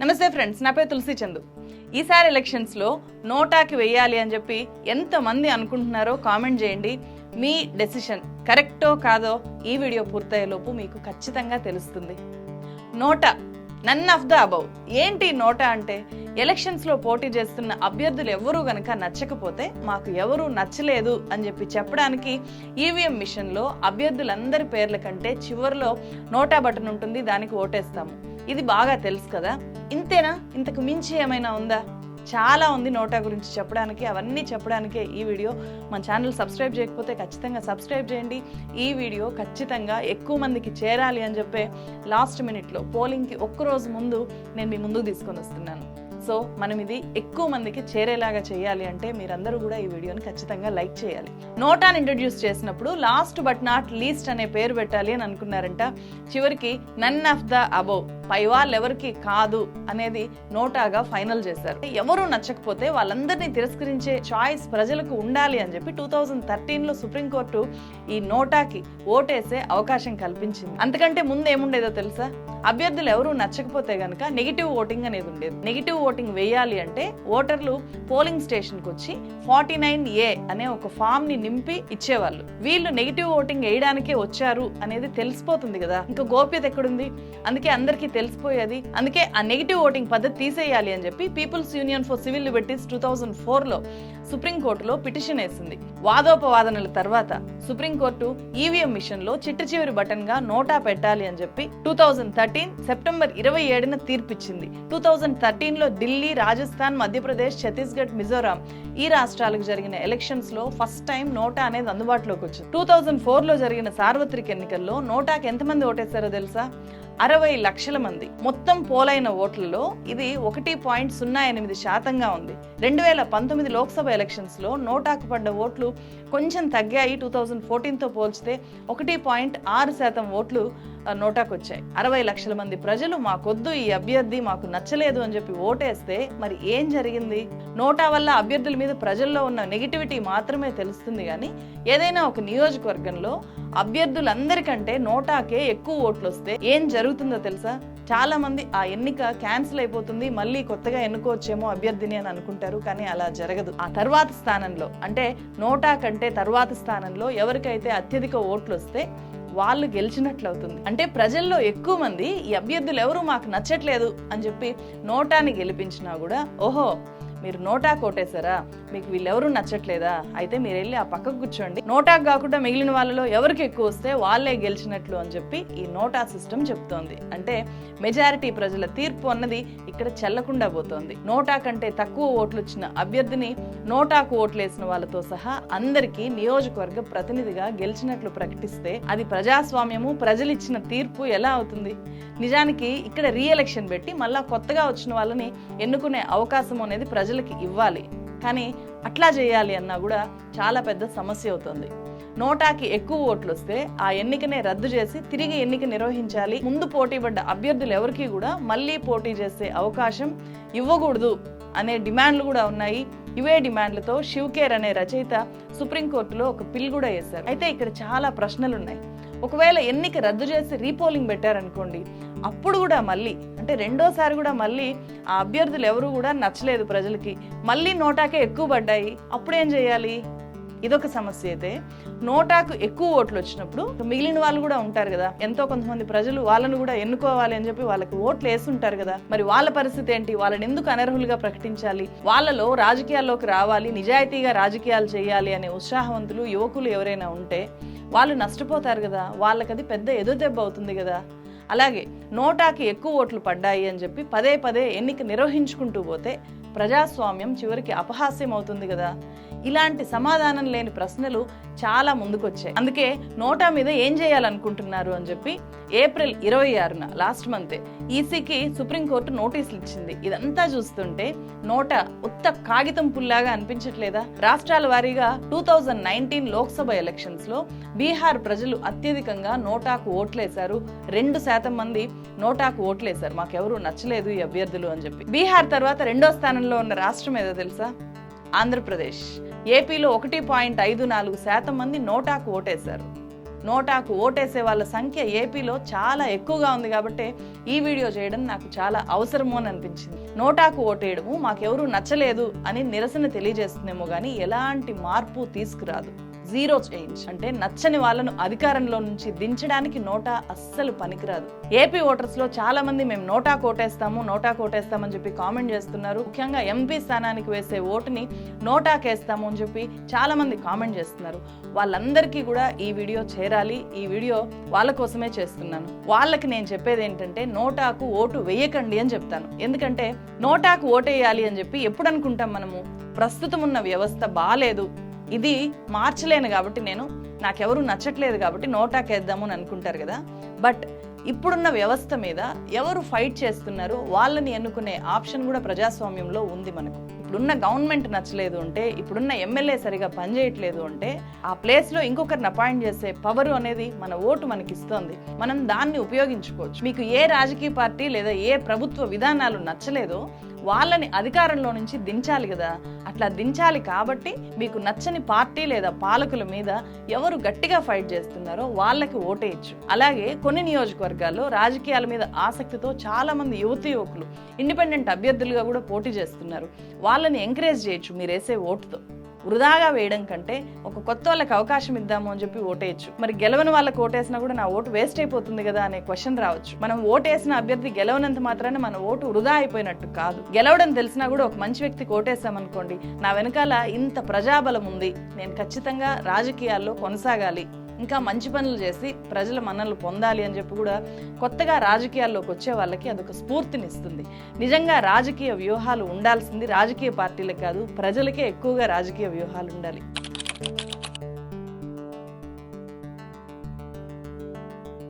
నమస్తే ఫ్రెండ్స్ నా పేరు తులసి చందు. ఈసారి ఎలక్షన్స్లో నోటాకి వెయ్యాలి అని చెప్పి ఎంతమంది అనుకుంటున్నారో కామెంట్ చేయండి. మీ డెసిషన్ కరెక్టో కాదో ఈ వీడియో పూర్తయ్యేలోపు మీకు ఖచ్చితంగా తెలుస్తుంది. NOTA none of the above ఏంటి నోటా అంటే ఎలక్షన్స్లో పోటీ చేస్తున్న అభ్యర్థులు ఎవరూ గనక నచ్చకపోతే మాకు ఎవరు నచ్చలేదు అని చెప్పి చెప్పడానికి ఈవీఎం మిషన్లో అభ్యర్థులందరి పేర్ల కంటే చివరిలో నోటా బటన్ ఉంటుంది దానికి ఓటేస్తాము. ఇది బాగా తెలుసు కదా? ఇంతేనా? ఇంతకు మించి ఏమైనా ఉందా? చాలా ఉంది నోటా గురించి చెప్పడానికి అవన్నీ చెప్పడానికే ఈ వీడియో. మన ఛానల్ సబ్స్క్రైబ్ చేయకపోతే ఖచ్చితంగా సబ్స్క్రైబ్ చేయండి. ఈ వీడియో ఖచ్చితంగా ఎక్కువ మందికి చేరాలి అని చెప్పే లాస్ట్ మినిట్లో పోలింగ్కి ఒక్కరోజు ముందు నేను మీ ముందుకు తీసుకొని వస్తున్నాను. సో మనం ఇది ఎక్కువ మందికి చేరేలాగా చేయాలి అంటే మీరందరూ కూడా ఈ వీడియోని ఖచ్చితంగా లైక్ చేయాలి. నోటాని ఇంట్రడ్యూస్ చేసినప్పుడు లాస్ట్ బట్ నాట్ లీస్ట్ అనే పేరు పెట్టాలి అని అనుకున్నారంట. చివరికి నన్ ఆఫ్ ద అబోవ్. పై వాళ్ళు ఎవరికి కాదు అనేది నోటాగా ఫైనల్ చేశారు. ఎవరు నచ్చకపోతే వాళ్ళందరినీ తిరస్కరించే చాయిస్ ప్రజలకు ఉండాలి అని చెప్పి టూ థౌజండ్ థర్టీన్లో సుప్రీంకోర్టు ఈ నోటాకి ఓటేసే అవకాశం కల్పించింది. అంతకంటే ముందు ఏముండేదో తెలుసా? అభ్యర్థులు ఎవరు నచ్చకపోతే గనక నెగిటివ్ ఓటింగ్ అనేది ఉండేది. నెగిటివ్ ఓటింగ్ వేయాలి అంటే ఓటర్లు పోలింగ్ స్టేషన్కి వచ్చి ఫార్టీ నైన్ ఏ అనే ఒక ఫామ్ని నింపి ఇచ్చేవాళ్ళు. వీళ్ళు నెగిటివ్ ఓటింగ్ వేయడానికే వచ్చారు అనేది తెలిసిపోతుంది కదా. ఇంకా గోప్యత ఎక్కడుంది? అందుకే అందరికీ తెలిసిపోయేది. అందుకే ఆ నెగిటివ్ ఓటింగ్ పద్ధతి తీసేయాలి అని చెప్పి peoples union for civil liberties two thousand ఫోర్లో సుప్రీంకోర్టులో పిటిషన్ వేసింది. వాదోపవాదనల తర్వాత సుప్రీంకోర్టు ఈవీఎం మిషన్లో చిట్ట చివరి బటన్గా నోటా పెట్టాలి అని చెప్పి టూ థౌజండ్ థర్టీన్ సెప్టెంబర్ ఇరవై ఏడున తీర్పిచ్చింది. టూ థౌజండ్ థర్టీన్లో ఢిల్లీ రాజస్థాన్ మధ్యప్రదేశ్ ఛత్తీస్గఢ్ మిజోరాం ఈ రాష్ట్రాలకు జరిగిన ఎలక్షన్స్లో ఫస్ట్ టైం నోటా అనేది అందుబాటులోకి వచ్చింది. టూ థౌజండ్ ఫోర్లో జరిగిన సార్వత్రిక ఎన్నికల్లో నోటాకి ఎంతమంది ఓటేశారో తెలుసా? అరవై లక్షల మంది. మొత్తం పోలైన ఓట్లలో ఇది ఒకటి పాయింట్ సున్నా ఎనిమిది శాతంగా ఉంది. రెండు వేల పంతొమ్మిది లోక్సభ ఎలక్షన్స్లో నోటాకు పడ్డ ఓట్లు కొంచెం తగ్గాయి. టూ థౌజండ్ ఫోర్టీన్తో పోల్చితే ఒకటి పాయింట్ ఆరు శాతం ఓట్లు నోటాకు వచ్చాయి అరవై లక్షల మంది ప్రజలు మాకొద్దు ఈ అభ్యర్థి మాకు నచ్చలేదు అని చెప్పి ఓటేస్తే మరి ఏం జరిగింది? నోటా వల్ల అభ్యర్థుల మీద ప్రజల్లో ఉన్న నెగిటివిటీ మాత్రమే తెలుస్తుంది కానీ ఏదైనా ఒక నియోజకవర్గంలో అభ్యర్థులందరికంటే నోటాకే ఎక్కువ ఓట్లు వస్తే ఏం జరుగుతుందో తెలుసా? చాలా మంది ఆ ఎన్నిక క్యాన్సిల్ అయిపోతుంది మళ్ళీ కొత్తగా ఎన్నుకోవచ్చేమో అభ్యర్థిని అని అనుకుంటారు కానీ అలా జరగదు. ఆ తర్వాత స్థానంలో అంటే నోటా కంటే తర్వాత స్థానంలో ఎవరికైతే అత్యధిక ఓట్లు వస్తే వాళ్ళు గెలిచినట్లు అవుతుంది అంటే ప్రజల్లో ఎక్కువ మంది ఈ అభ్యర్థులు ఎవరు మాకు నచ్చట్లేదు అని చెప్పి నోటాన్ని గెలిపించినా కూడా ఓహో మీరు నోటా కొట్టేశారా? మీకు వీళ్ళెవరూ నచ్చట్లేదా? అయితే మీరు వెళ్ళి ఆ పక్కకు కూర్చోండి. నోటాకు కాకుండా మిగిలిన వాళ్ళలో ఎవరికి ఎక్కువ వస్తే వాళ్ళే గెలిచినట్లు అని చెప్పి ఈ నోటా సిస్టమ్ చెప్తోంది. అంటే మెజారిటీ ప్రజల తీర్పు అన్నది ఇక్కడ చెల్లకుండా పోతోంది. నోటా కంటే తక్కువ ఓట్లు వచ్చిన అభ్యర్థిని నోటాకు ఓట్లేసిన వాళ్ళతో సహా అందరికీ నియోజకవర్గ ప్రతినిధిగా గెలిచినట్లు ప్రకటిస్తే అది ప్రజాస్వామ్యము ప్రజలిచ్చిన తీర్పు ఎలా అవుతుంది? నిజానికి ఇక్కడ రీఎలక్షన్ పెట్టి మళ్ళా కొత్తగా వచ్చిన వాళ్ళని ఎన్నుకునే అవకాశం అనేది ప్రజలు ప్రజలకి ఇవ్వాలి. కానీ అట్లా చేయాలి అన్నా కూడా చాలా పెద్ద సమస్య అవుతుంది. నోటాకి ఎక్కువ ఓట్లు వస్తే ఆ ఎన్నికనే రద్దు చేసి తిరిగి ఎన్నిక నిర్వహించాలి. ముందు పోటీ పడ్డ అభ్యర్థులు ఎవరికి కూడా మళ్ళీ పోటీ చేసే అవకాశం ఇవ్వకూడదు అనే డిమాండ్లు కూడా ఉన్నాయి. ఇవే డిమాండ్లతో శివకేర్ అనే రచయిత సుప్రీంకోర్టులో ఒక పిల్ కూడా వేశారు. అయితే ఇక్కడ చాలా ప్రశ్నలు ఉన్నాయి ఒకవేళ ఎన్నిక రద్దు చేసి రీపోలింగ్ పెట్టారనుకోండి అప్పుడు కూడా మళ్ళీ అంటే రెండోసారి కూడా మళ్ళీ ఆ అభ్యర్థులు ఎవరు కూడా నచ్చలేదు ప్రజలకి. మళ్ళీ నోటాకే ఎక్కువ పడ్డాయి. అప్పుడు ఏం చేయాలి? ఇదొక సమస్య అయితే నోటాకు ఎక్కువ ఓట్లు వచ్చినప్పుడు మిగిలిన వాళ్ళు కూడా ఉంటారు కదా ఎంతో కొంతమంది ప్రజలు వాళ్ళను కూడా ఎన్నుకోవాలి అని చెప్పి వాళ్ళకి ఓట్లు వేస్తుంటారు కదా మరి వాళ్ళ పరిస్థితి ఏంటి? వాళ్ళని ఎందుకు అనర్హులుగా ప్రకటించాలి? వాళ్ళలో రాజకీయాల్లోకి రావాలి నిజాయితీగా రాజకీయాలు చేయాలి అనే ఉత్సాహవంతులు యువకులు ఎవరైనా ఉంటే వాళ్ళు నష్టపోతారు కదా వాళ్ళకి అది పెద్ద ఎదుదెబ్బ అవుతుంది కదా. అలాగే నోటాకి ఎక్కువ ఓట్లు పడ్డాయి అని చెప్పి పదే పదే ఎన్నిక నిర్వహించుకుంటూ పోతే ప్రజాస్వామ్యం చివరికి అపహాస్యం అవుతుంది కదా. ఇలాంటి సమాధానం లేని ప్రశ్నలు చాలా ముందుకొచ్చాయి. అందుకే నోటా మీద ఏం చేయాలనుకుంటున్నారు అని చెప్పి ఏప్రిల్ ఇరవై ఆరున లాస్ట్ మంతే ఈసీకి సుప్రీంకోర్టు నోటీసులు ఇచ్చింది. ఇదంతా చూస్తుంటే నోటా ఉత్త కాగితం పుల్లాగా అనిపించట్లేదా? రాష్ట్రాల వారీగా టూ థౌజండ్ నైన్టీన్ లోక్సభ ఎలక్షన్స్లో బీహార్ ప్రజలు అత్యధికంగా నోటాకు ఓట్లేశారు. రెండు శాతం మంది నోటాకు ఓట్లేశారు. మాకెవరూ నచ్చలేదు ఈ అభ్యర్థులు అని చెప్పి. బీహార్ తర్వాత రెండో స్థానంలో ఉన్న రాష్ట్రం ఏదో తెలుసా? ఆంధ్రప్రదేశ్. ఏపీలో ఒకటి పాయింట్ ఐదు నాలుగు శాతం మంది నోటాకు ఓటేశారు. నోటాకు ఓటేసే వాళ్ళ సంఖ్య ఏపీలో చాలా ఎక్కువగా ఉంది కాబట్టి ఈ వీడియో చేయడం నాకు చాలా అవసరము అని అనిపించింది. నోటాకు ఓటేయడము మాకెవరూ నచ్చలేదు అని నిరసన తెలియజేస్తుందేమో కానీ ఎలాంటి మార్పు తీసుకురాదు. Zero change. అంటే నచ్చని వాళ్ళను అధికారంలో నుంచి దించడానికి నోటా అస్సలు పనికిరాదు. ఏపీ ఓటర్స్లో చాలా మంది మేము నోటా కోటేస్తాము నోటా కోటేస్తామని చెప్పి కామెంట్ చేస్తున్నారు. ముఖ్యంగా ఎంపీ స్థానానికి వేసే ఓటుని నోటాకేస్తాము అని చెప్పి చాలా మంది కామెంట్ చేస్తున్నారు. వాళ్ళందరికీ కూడా ఈ వీడియో చేరాలి. ఈ వీడియో వాళ్ళ కోసమే చేస్తున్నాను. వాళ్ళకి నేను చెప్పేది ఏంటంటే నోటాకు ఓటు వేయకండి అని చెప్తాను. ఎందుకంటే నోటాకు ఓటేయాలి అని చెప్పి ఎప్పుడు అనుకుంటాం మనము? ప్రస్తుతం ఉన్న వ్యవస్థ బాగాలేదు ఇది మార్చలేను కాబట్టి నేను నాకెవరు నచ్చట్లేదు కాబట్టి నోటాకేద్దాము అని అనుకుంటారు కదా. బట్ ఇప్పుడున్న వ్యవస్థ మీద ఎవరు ఫైట్ చేస్తున్నారు వాళ్ళని ఎన్నుకునే ఆప్షన్ కూడా ప్రజాస్వామ్యంలో ఉంది మనకు. ఇప్పుడున్న గవర్నమెంట్ నచ్చలేదు అంటే ఇప్పుడున్న ఎమ్మెల్యే సరిగా పనిచేయట్లేదు అంటే ఆ ప్లేస్లో ఇంకొకరిని అపాయింట్ చేసే పవర్ అనేది మన ఓటు మనకి ఇస్తోంది మనం దాన్ని ఉపయోగించుకోవచ్చు. మీకు ఏ రాజకీయ పార్టీ లేదా ఏ ప్రభుత్వ విధానాలు నచ్చలేదో వాళ్ళని అధికారంలో నుంచి దించాలి కదా. అట్లా దించాలి కాబట్టి మీకు నచ్చని పార్టీ లేదా పాలకుల మీద ఎవరు గట్టిగా ఫైట్ చేస్తున్నారో వాళ్ళకి ఓటేయచ్చు అలాగే కొన్ని నియోజకవర్గాల్లో రాజకీయాల మీద ఆసక్తితో చాలా మంది యువతి యువకులు ఇండిపెండెంట్ అభ్యర్థులుగా కూడా పోటీ చేస్తున్నారు. వాళ్ళని ఎంకరేజ్ చేయొచ్చు మీరు వేసే ఓటుతో. వృధాగా వేయడం కంటే ఒక కొత్త వాళ్ళకి అవకాశం ఇద్దాము అని చెప్పి ఓటేయచ్చు. మరి గెలవని వాళ్ళకి ఓటేసినా కూడా నా ఓటు వేస్ట్ అయిపోతుంది కదా అనే క్వశ్చన్ రావచ్చు. మనం ఓటేసిన అభ్యర్థి గెలవనంత మాత్రాన మన ఓటు వృధా అయిపోయినట్టు కాదు. గెలవడం తెలిసినా కూడా ఒక మంచి వ్యక్తికి ఓటేసామనుకోండి నా వెనకాల ఇంత ప్రజాబలం ఉంది. నేను ఖచ్చితంగా రాజకీయాల్లో కొనసాగాలి. ఇంకా మంచి పనులు చేసి ప్రజల మన్నలు పొందాలి అని చెప్పి కూడా కొత్తగా రాజకీయాల్లోకి వచ్చే వాళ్ళకి అదొక స్ఫూర్తినిస్తుంది. నిజంగా రాజకీయ వ్యూహాలు ఉండాల్సింది రాజకీయ పార్టీలకు కాదు ప్రజలకే ఎక్కువగా రాజకీయ వ్యూహాలు ఉండాలి.